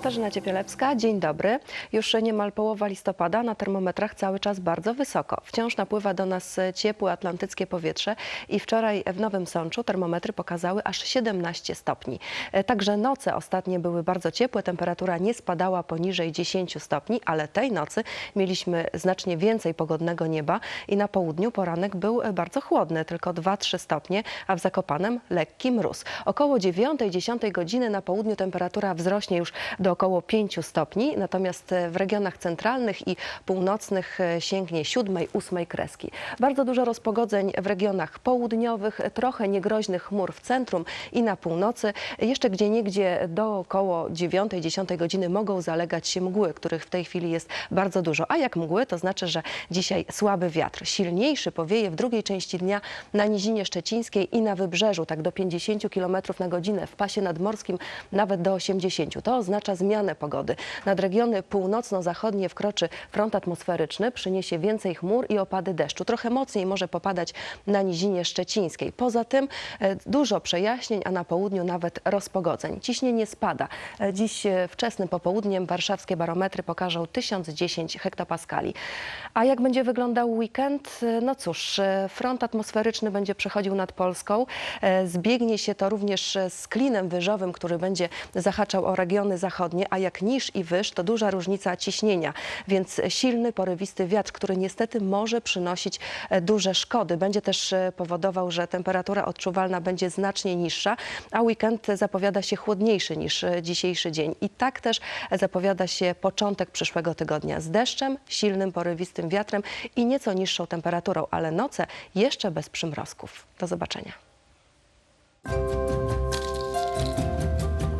Katarzyna Ciepielewska, dzień dobry. Już niemal połowa listopada, na termometrach cały czas bardzo wysoko. Wciąż napływa do nas ciepłe atlantyckie powietrze i wczoraj w Nowym Sączu termometry pokazały aż 17 stopni. E, Także noce ostatnie były bardzo ciepłe, temperatura nie spadała poniżej 10 stopni, ale tej nocy mieliśmy znacznie więcej pogodnego nieba i na południu poranek był bardzo chłodny, tylko 2-3 stopnie, a w Zakopanem lekki mróz. Około 9-10 godziny na południu temperatura wzrośnie już do około 5 stopni, natomiast e, w regionach centralnych i północnych e, sięgnie 7-8 kreski. Bardzo dużo rozpogodzeń w regionach południowych, trochę niegroźnych chmur w centrum i na północy. Jeszcze gdzie niegdzie do około 9-10 godziny mogą zalegać się mgły, których w tej chwili jest bardzo dużo. A jak mgły, to znaczy, że dzisiaj słaby wiatr. Silniejszy powieje w drugiej części dnia na Nizinie Szczecińskiej i na Wybrzeżu, tak do 50 km na godzinę, w pasie nadmorskim nawet do 80. To oznacza zmianę pogody. Nad regiony północno-zachodnie wkroczy front atmosferyczny, przyniesie więcej chmur i opady deszczu. Trochę mocniej może popadać na Nizinie Szczecińskiej. Poza tym e, dużo przejaśnień, a na południu nawet rozpogodzeń. Ciśnienie spada. E, Dziś e, wczesnym popołudniem warszawskie barometry pokażą 1010 hektopaskali. A jak będzie wyglądał weekend? No cóż, front atmosferyczny będzie przechodził nad Polską. Zbiegnie się to również z klinem wyżowym, który będzie zahaczał o regiony zachodnie, a jak niż i wyż, to duża różnica ciśnienia, więc silny, porywisty wiatr, który niestety może przynosić e, duże szkody. Będzie też e, powodował, że temperatura odczuwalna będzie znacznie niższa, a weekend zapowiada się chłodniejszy niż e, dzisiejszy dzień. I tak też zapowiada się początek przyszłego tygodnia z deszczem, silnym, porywistym wiatrem i nieco niższą temperaturą, ale noce jeszcze bez przymrozków. Do zobaczenia.